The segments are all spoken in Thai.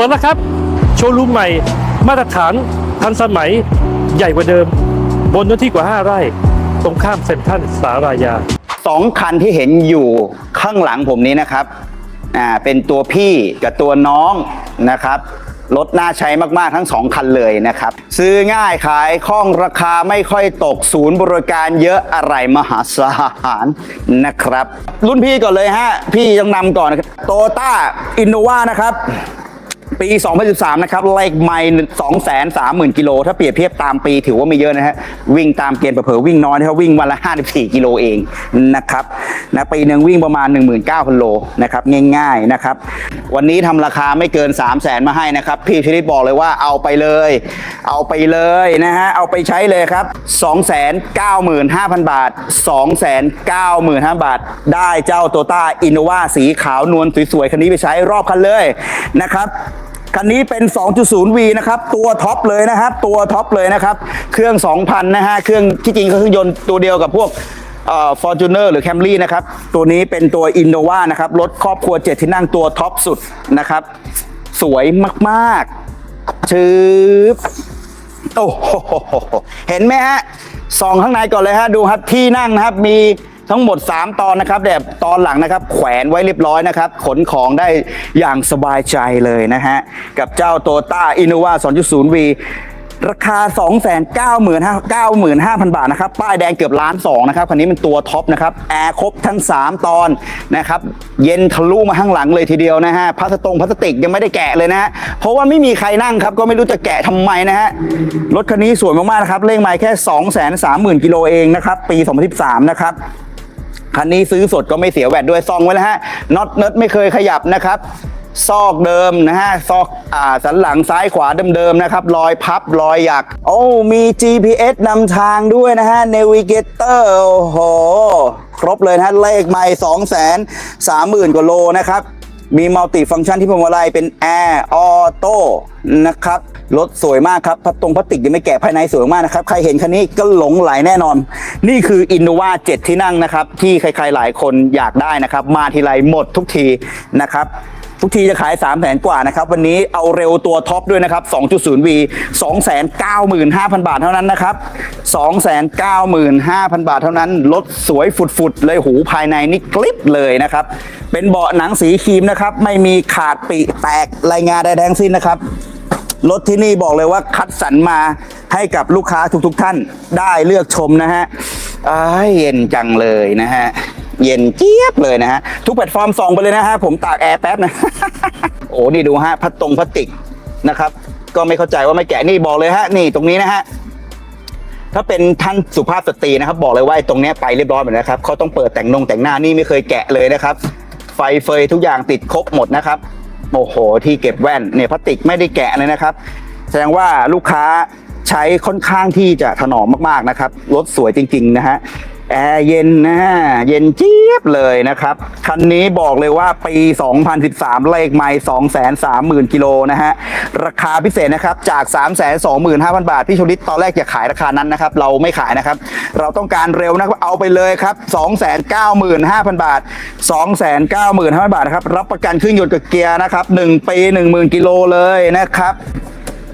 ปิดแล้วครับ โชว์รูมใหม่ มาตรฐานทันสมัยใหญ่กว่าเดิม บนเนื้อที่กว่า 5 ไร่ ตรงข้ามเซ็นทรัลสารายาสองคันที่เห็นอยู่ข้างหลังผมนี้นะครับอ่าเป็นตัวพี่กับตัวน้องนะครับรถน่าใช้มาก ๆ ทั้งสองคันเลยนะครับ ซื้อง่ายขายคล่องราคาไม่ค่อยตกศูนย์บริการเยอะอะไรมหาศาลนะครับ รุ่นพี่ก่อนเลยฮะ พี่ต้องนำก่อนนะครับโตต้าอินโนวานะครับ ปี 2013 นะครับเลขไม่230,000 กิโล ถ้าเปรียบเทียบตามปีถือว่าไม่เยอะนะฮะ วิ่งตามเกณฑ์เผลอวิ่งน้อยนะครับวิ่งวันละ 54 กิโลเองนะครับนะปีหนึ่งวิ่งประมาณ 19,000 โลนะครับง่ายๆนะครับ วันนี้ทำราคาไม่เกิน 3 0 0 0 0 0มาให้นะครับ พี่ชริตบอกเลยว่าเอาไปเลย เอาไปเลยนะฮะ เอาไปใช้เลยครับ 295,000 บาท 295,000 บาท ได้เจ้าโตต้าอินโนวาสีขาวนวลสวยๆ คันนี้ไปใช้รอบคันเลยนะครับ คันนี้เป็น 2.0V นะครับ ตัวท็อปเลยนะครับ ตัวท็อปเลยนะครับ เครื่อง 2,000 นะฮะ เครื่องที่จริงก็เครื่องยนต์ตัวเดียวกับพวกเอ่อ Fortuner หรือ Camry นะครับ ตัวนี้เป็นตัว Innova นะครับ รถครอบครัว 7 ที่นั่งตัวท็อปสุดนะครับ สวยมากๆชืบโอ้โหเห็นไหมฮะส่องข้างในก่อนเลยฮะ ดูครับที่นั่งนะครับ มี ทั้งหมด 3 ตอนนะครับแบบตอนหลังนะครับ แขวนไว้เรียบร้อยนะครับ ขนของได้อย่างสบายใจเลยนะฮะ กับเจ้าโตต้าอินโนวา 2.0V ราคา 295,000บาทนะครับ ป้ายแดงเกือบล้านสองนะครับ คันนี้เป็นตัวท็อปนะครับ แอร์ครบทั้ง 3 ตอนนะครับ เย็นทะลุมาข้างหลังเลยทีเดียวนะฮะพลาสตงพลาสติกยังไม่ได้แกะเลยนะฮะ เพราะว่าไม่มีใครนั่งครับ ก็ไม่รู้จะแกะทำไมนะฮะ รถคันนี้สวยมากๆนะครับเลขไมล์แค่ 230,000กิโลเองนะครับ ปี 2013 นะครับ คันนี้ซื้อสดก็ไม่เสียแวดด้วยซองไว้แล้วฮะน็อตเนิร์ดไม่เคยขยับนะครับซอกเดิมนะฮะซอกอ่าสันหลังซ้ายขวาเดิมๆนะครับ รอยพับรอยหยัก โอ้มี GPS นำทางด้วยนะฮะ Navigator โอ้โห ครบเลยนะฮะ เลขไม่2 3 0 0 0 0 กว่าโลนะครับ มีมัลติฟังก์ชันที่พวงมาลัยเป็นแอร์ออโต้นะครับรถสวยมากครับพัดตรงพลาสติกยังไม่แกะภายในสวยมากนะครับ ใครเห็นคันนี้ก็หลงไหลแน่นอน นี่คือ Innova 7ที่นั่งนะครับ ที่ใครๆหลายคนอยากได้นะครับ มาทีไรหมดทุกทีนะครับ ทุกทีจะขาย 3 0 0แสนกว่านะครับ วันนี้เอาเร็วตัวท็อปด้วยนะครับ 2.0V 295,000 บาทเท่านั้นนะครับ 295,000 บาทเท่านั้น รถสวยฟุดๆ เลยหูภายในนี่กลิบเลยนะครับ เป็นเบาะหนังสีครีมนะครับ ไม่มีขาดปีแตกรายงานใดๆทั้งสิ้นนะครับ รถที่นี่บอกเลยว่าคัดสรรมาให้กับลูกค้าทุกๆท่านได้เลือกชมนะฮะเย็นจังเลยนะฮะ เย็นเจี๊ยบเลยนะฮะ ทุกแพลตฟอร์มส่องไปเลยนะฮะ ผมตากแอร์แป๊บนะ โอ้นี่ดูฮะพัดตรงพลาสติกนะครับ ก็ไม่เข้าใจว่าไม่แกะนี่บอกเลยฮะ นี่ตรงนี้นะฮะถ้าเป็นท่านสุภาพสตรีนะครับ บอกเลยว่าตรงนี้ไปเรียบร้อยหมดแล้วครับเขาต้องเปิดแต่งนงแต่งหน้านี่ไม่เคยแกะเลยนะครับ ไฟเฟยทุกอย่างติดครบหมดนะครับโอ้โห ที่เก็บแว่นเนี่ยพลาสติกไม่ได้แกะเลยนะครับ แสดงว่าลูกค้าใช้ค่อนข้างที่จะถนอมมากๆนะครับรถสวยจริง ๆ นะฮะ แอร์เย็นนะฮะเย็นเจี๊ยบเลยนะครับ คันนี้บอกเลยว่าปี 2013 เลขไม่230,000 กิโลนะฮะ ราคาพิเศษนะครับ จาก 325,000 บาท พี่ชลิตตอนแรกจะขายราคานั้นนะครับ เราไม่ขายนะครับ เราต้องการเร็วนะครับ เอาไปเลยครับ 295,000 บาท 295,000 บาทนะครับ รับประกันเครื่องยนต์กับเกียร์นะครับ 1 ปี 10,000 กิโลเลยนะครับ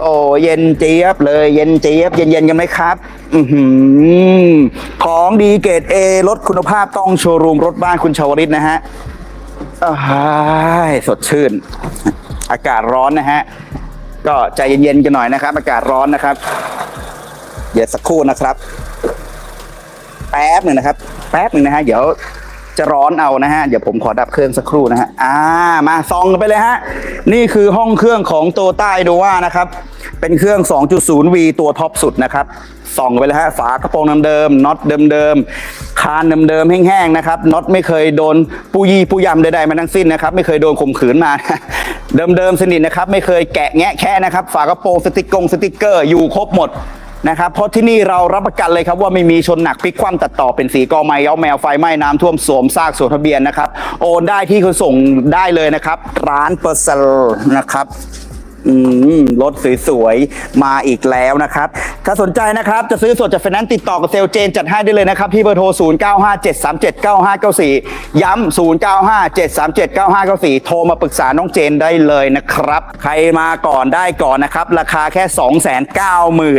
โอ้เย็นเจี๊ยบเลยเย็นเจี๊ยบเย็นๆกันไหมครับอืของดีเกรดเอรถคุณภาพต้องโชว์รูมรถบ้านคุณชาวริตนะฮะอ้ยสดชื่น อากาศร้อนนะฮะ ก็ใจเย็นๆกันหน่อยนะครับ อากาศร้อนนะครับ เดี๋ยวสักครู่นะครับ แป๊บหนึ่งนะครับ แป๊บหนึ่งนะฮะ เดี๋ยว จะร้อนเอานะฮะ เดี๋ยวผมขอดับเครื่องสักครู่นะฮะ อ่า มาซองกันไปเลยฮะ นี่คือห้องเครื่องของโตต้าไอโดวานะครับ เป็นเครื่อง 2.0V ตัวท็อปสุดนะครับส่องไปเลยฮะ ฝากระโปรงเดิมๆน็อตเดิมๆคานเดิมๆแห้งๆนะครับ น็อตไม่เคยโดนปูยีปูยำใดๆมาทั้งสิ้นนะครับ ไม่เคยโดนข่มขืนมา เดิมๆสนิทนะครับ ไม่เคยแกะแงะแค่นะครับ ฝากระโปรงสติกกงสติกเกอร์อยู่ครบหมด นะครับเพราะที่นี่เรารับประกันเลยครับว่าไม่มีชนหนักพลิกคว่ำตัดต่อเป็นสีกอไม้ย้อแมวไฟไหม้น้ำท่วมสวมซากสวมทะเบียนนะครับโอนได้ที่คนส่งได้เลยนะครับ ร้านเปอร์เซลนะครับ อืมรถสวยๆ มาอีกแล้วนะครับ ถ้าสนใจนะครับ จะซื้อสดจากไฟแนนซ์ติดต่อกับเซลลเจนจัดให้ได้เลยนะครับ ที่เบอร์โทร 0957379594 ย้ำ0957379594 โทรมาปรึกษาน้องเจนได้เลยนะครับ ใครมาก่อนได้ก่อนนะครับ ราคาแค่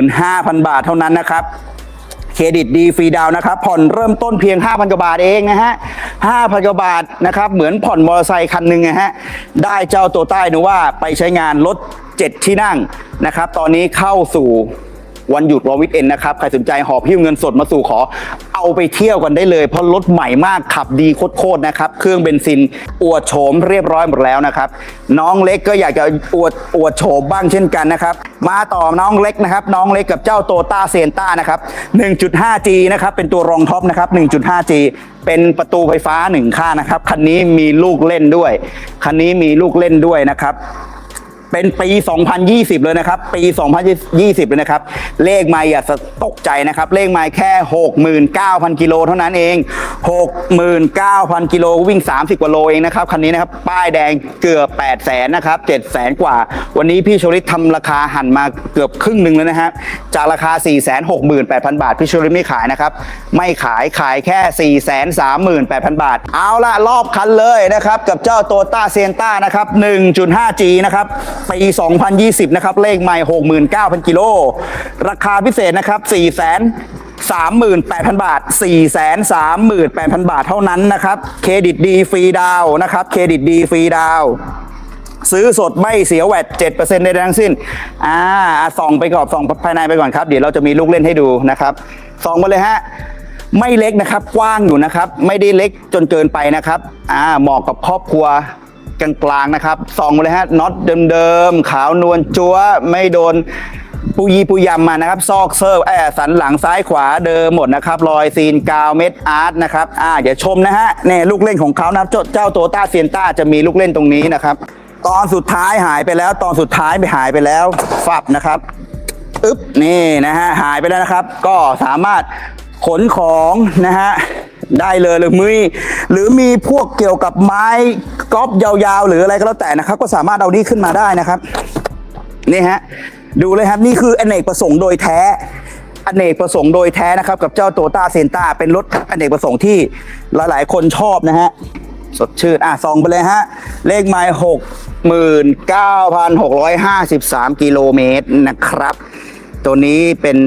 295,000 บาทเท่านั้นนะครับ เครดิตดีฟรีดาวนะครับ ผ่อนเริ่มต้นเพียง 5,000กว่าบาทเองนะฮะ5,000กว่าบาทนะครับ เหมือนผ่อนมอเตอร์ไซค์คันหนึ่งนะฮะ ได้เจ้าตัวใต้นะว่าไปใช้งานรถ7ที่นั่งนะครับ ตอนนี้เข้าสู่ วันหยุดวอวิทเอ็นนะครับ ใครสนใจหอบหิ้วเงินสดมาสู่ขอ เอาไปเที่ยวกันได้เลย เพราะรถใหม่มากขับดีโคตรๆนะครับ เครื่องเบนซินอวดโฉมเรียบร้อยหมดแล้วนะครับ น้องเล็กก็อยากจะอวดอวดโฉมบ้างเช่นกันนะครับ มาต่อน้องเล็กนะครับ น้องเล็กกับเจ้าโตต้าเซนต้านะครับ 1.5G นะครับ เป็นตัวรองท็อปนะครับ 1.5G เป็นประตูไฟฟ้าหนึ่งข้างนะครับ คันนี้มีลูกเล่นด้วย คันนี้มีลูกเล่นด้วยนะครับ เป็นปี 2020 เลยนะครับ ปี 2020 เลยนะครับ เลขไม่อย่าตกใจนะครับ เลขไม่แค่ 69,000 กิโลเท่านั้นเอง 69,000 กิโลวิ่ง 30 กว่าโลเองนะครับ คันนี้นะครับ ป้ายแดงเกือบ 8 0 0แสนนะครับ 7 0 0แสนกว่า วันนี้พี่โชลิตทำราคาหันมาเกือบครึ่งหนึ่งแล้วนะฮะจากราคา 468,000 บาท พี่โชลิตไม่ขายนะครับ ไม่ขายขายแค่ 438,000 บาท เอาละรอบคันเลยนะครับ กับเจ้าโตต้าเซนต้านะครับ 1.5G นะครับปี2020 นะครับ เลขใหม่ 69,000 กิโล ราคาพิเศษนะครับ 4 0 0 0 38,000 บาท 438,000 บาทเท่านั้นนะครับ เครดิตดีฟรีดาวนะครับ เครดิตดีฟรีดาวซื้อสดไม่เสียแวด7%ในทั้งสิ้น อ่า ส่องไปก่อนส่องภายในไปก่อนครับ เดี๋ยวเราจะมีลูกเล่นให้ดูนะครับ ส่องมาเลยฮะ ไม่เล็กนะครับ กว้างอยู่นะครับ ไม่ได้เล็กจนเกินไปนะครับ อ่า เหมาะกับครอบครัว กลางๆนะครับส่องมาเลยฮะน็อตเดิมๆ ขาวนวลจัวไม่โดนปุยีปุยำมานะครับ ซอกเซิร์ฟแอสันหลังซ้ายขวาเดิมหมดนะครับ รอยซีนกาวเม็ดอาร์ตนะครับ อ่าเดี๋ยวชมนะฮะเนี่ยลูกเล่นของเขานะครับเจ้าเจ้าโตต้าเซียนต้าจะมีลูกเล่นตรงนี้นะครับ ตอนสุดท้ายหายไปแล้ว ตอนสุดท้ายไปหายไปแล้วฟับนะครับอึ๊บนี่นะฮะหายไปแล้วนะครับ ก็สามารถขนของนะฮะ ได้เลยหรือมีหรือมีพวกเกี่ยวกับไม้กอล์ฟยาวๆ หรืออะไรก็แล้วแต่นะครับ ก็สามารถเอานี้ขึ้นมาได้นะครับนี่ฮะดูเลยครับนี่คืออเนกประสงค์โดยแท้อเนกประสงค์โดยแท้นะครับกับเจ้าโตต้าเซนต้าเป็นรถอเนกประสงค์ที่หลายๆ คนชอบนะฮะสดชื่นอะส่องไปเลยฮะ เลขไมล์หกหมื่นเก้าพันหกร้อยห้าสิบสามกิโลเมตรนะครับ ตัวนี้เป็น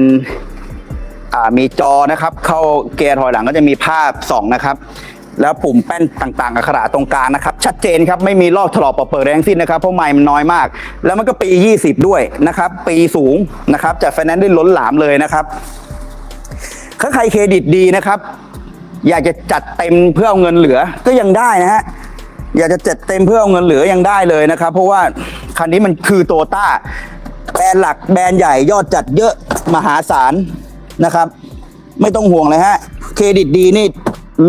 มีจอนะครับ เข้าเกียร์ถอยหลังก็จะมีภาพสองนะครับแล้วปุ่มแป้นต่างๆอักขระตรงกลางนะครับ ชัดเจนครับ ไม่มีลอกถลอกปอกเปิดแรงสิ้นนะครับ เพราะไม้มันน้อยมาก แล้วมันก็ปี 20 ด้วยนะครับ ปีสูงนะครับจากไฟแนนซ์ได้ล้นหลามเลยนะครับถ้าใครเครดิตดีนะครับ อยากจะจัดเต็มเพื่อเอาเงินเหลือก็ยังได้นะฮะอยากจะจัดเต็มเพื่อเอาเงินเหลือยังได้เลยนะครับ เพราะว่าคันนี้มันคือโตต้าแบรนด์หลักแบรนด์ใหญ่ยอดจัดเยอะมหาศาล นะครับ ไม่ต้องห่วงเลยฮะ เครดิตดีนี่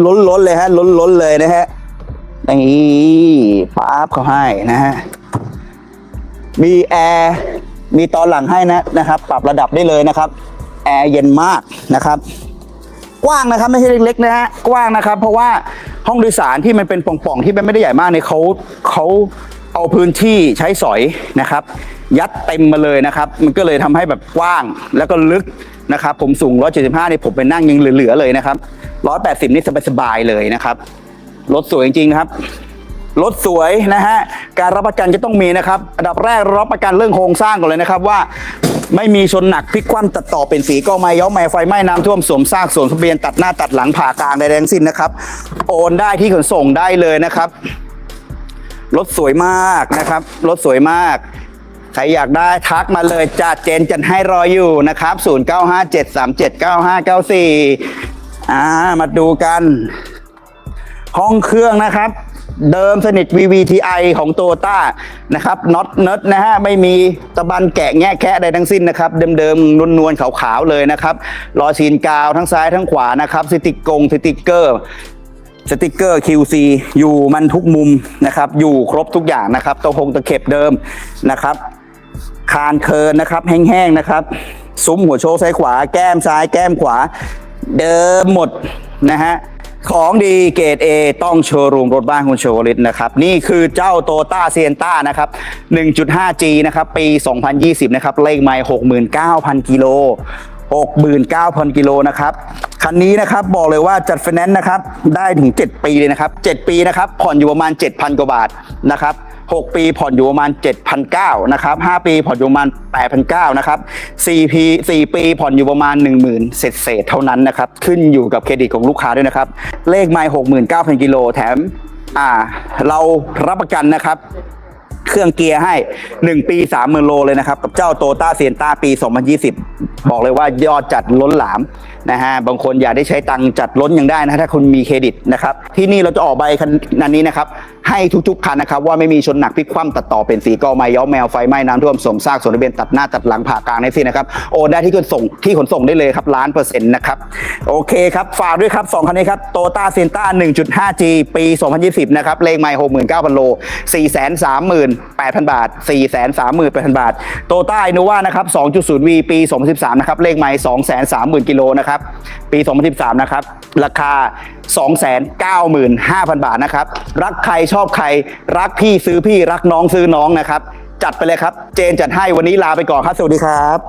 ล้นล้นเลยฮะ ล้นล้นเลยนะฮะอย่างนี้ป๊าบเขาให้นะฮะ มีแอร์มีตอนหลังให้นะนะครับ ปรับระดับได้เลยนะครับ แอร์เย็นมากนะครับ กว้างนะครับไม่ใช่เล็กๆนะฮะกว้างนะครับ เพราะว่าห้องโดยสารที่มันเป็นป่องๆที่มันไม่ได้ใหญ่มากเนี่ยเขาเขาเอาพื้นที่ใช้สอยนะครับ ยัดเต็มมาเลยนะครับ มันก็เลยทำให้แบบกว้างแล้วก็ลึกนะครับผมสูง 175เนี่ยผมไปนั่งยังเหลือๆเลยนะครับ 180 นี่สบายๆเลยนะครับ รถสวยจริงๆครับ รถสวยนะฮะ การรับประกันจะต้องมีนะครับ อันดับแรกรับประกันเรื่องโครงสร้างก่อนเลยนะครับว่าไม่มีชนหนักพลิกคว่ำตัดต่อเป็นสีก็ไม่ย้อมแม่ไฟไหม้น้ำท่วมสวมซากสวมทะเบียนตัดหน้าตัดหลังผ่ากลางใดๆทั้งสิ้นนะครับ โอนได้ที่ขนส่งได้เลยนะครับ รถสวยมากนะครับ รถสวยมาก ใครอยากได้ทักมาเลยจัดเจนจัดให้รออยู่นะครับ 0957379594 อ่า มาดูกัน ห้องเครื่องนะครับ เดิมสนิท VVTi ของโตต้านะครับน็อตเนิร์ดนะฮะ ไม่มีตะบันแกะแงะแคะใดทั้งสิ้นนะครับ เดิมๆ นวลๆ ขาวๆ เลยนะครับ รอยซีนกาวทั้งซ้ายทั้งขวานะครับสติกกงสติกเกอร์สติกเกอร์ QC อยู่มันทุกมุมนะครับ อยู่ครบทุกอย่างนะครับตะพงตะเข็บเดิมนะครับ คานเคินนะครับแห้งๆนะครับ ซุ้มหัวโชว์ซ้ายขวาแก้มซ้ายแก้มขวา เดิมหมดนะฮะของดีเกรด A ต้องโชว์รูมรถบ้านคุณโชวลิตนะครับ นี่คือเจ้าโตต้าเซียนต้านะครับ 1.5G นะครับ ปี 2020 นะครับ เลขไมล์69,000 กิโล 69,000 กิโลนะครับ คันนี้นะครับบอกเลยว่าจัดไฟแนนซ์นะครับ ได้ถึง 7 ปีเลยนะครับ 7 ปีนะครับ ผ่อนอยู่ประมาณ 7,000 กว่าบาทนะครับ 6 ปีผ่อนอยู่ประมาณ 7,900นะครับ5ปีผ่อนอยู่ประมาณ 8,900นะครับ4ปี4ปีผ่อนอยู่ประมาณ 10,000เศษเศษเท่านั้นนะครับ ขึ้นอยู่กับเครดิตของลูกค้าด้วยนะครับ เลขไมล์69,000 กิโลแถมอ่าเรารับประกันนะครับเครื่องเกียร์ให้ 1 ปี 30,000โลเลยนะครับ กับเจ้าโตต้าเซียนต้าปี 2020 บอกเลยว่ายอดจัดล้นหลาม นะฮะบางคนอยากได้ใช้ตังค์จัดล้นยังได้นะถ้าคุณมีเครดิตนะครับที่นี่เราจะออกใบคันนี้นะครับให้ทุกๆคันนะครับว่าไม่มีชนหนักพลิกคว่ำตัดต่อเป็นสีกอไม้ย้อมแมวไฟไหม้น้ำท่วมสมซากสวนทะเบียนตัดหน้าตัดหลังผ่ากลางในสินนะครับโอนได้ที่ขนส่งที่ขนส่งได้เลยครับล้านเปอร์เซ็นต์นะครับโอเคครับฝากด้วยครับสองคันนี้ครับโตต้าเซนต้า 1.5G ปี 2020 นะครับเลขไมล์69,000 โล 438,000 บาท 438,000 บาทโตต้าอินโนวานะครับ 2.0V ปี 2013 นะครับเลขไมล์230,000 กิโลนะครับ ปี 2013 นะครับ ราคา 295,000 บาทนะครับ รักใครชอบใคร รักพี่ซื้อพี่รักน้องซื้อน้องนะครับ จัดไปเลยครับ เจนจัดให้วันนี้ลาไปก่อนครับ สวัสดีครับ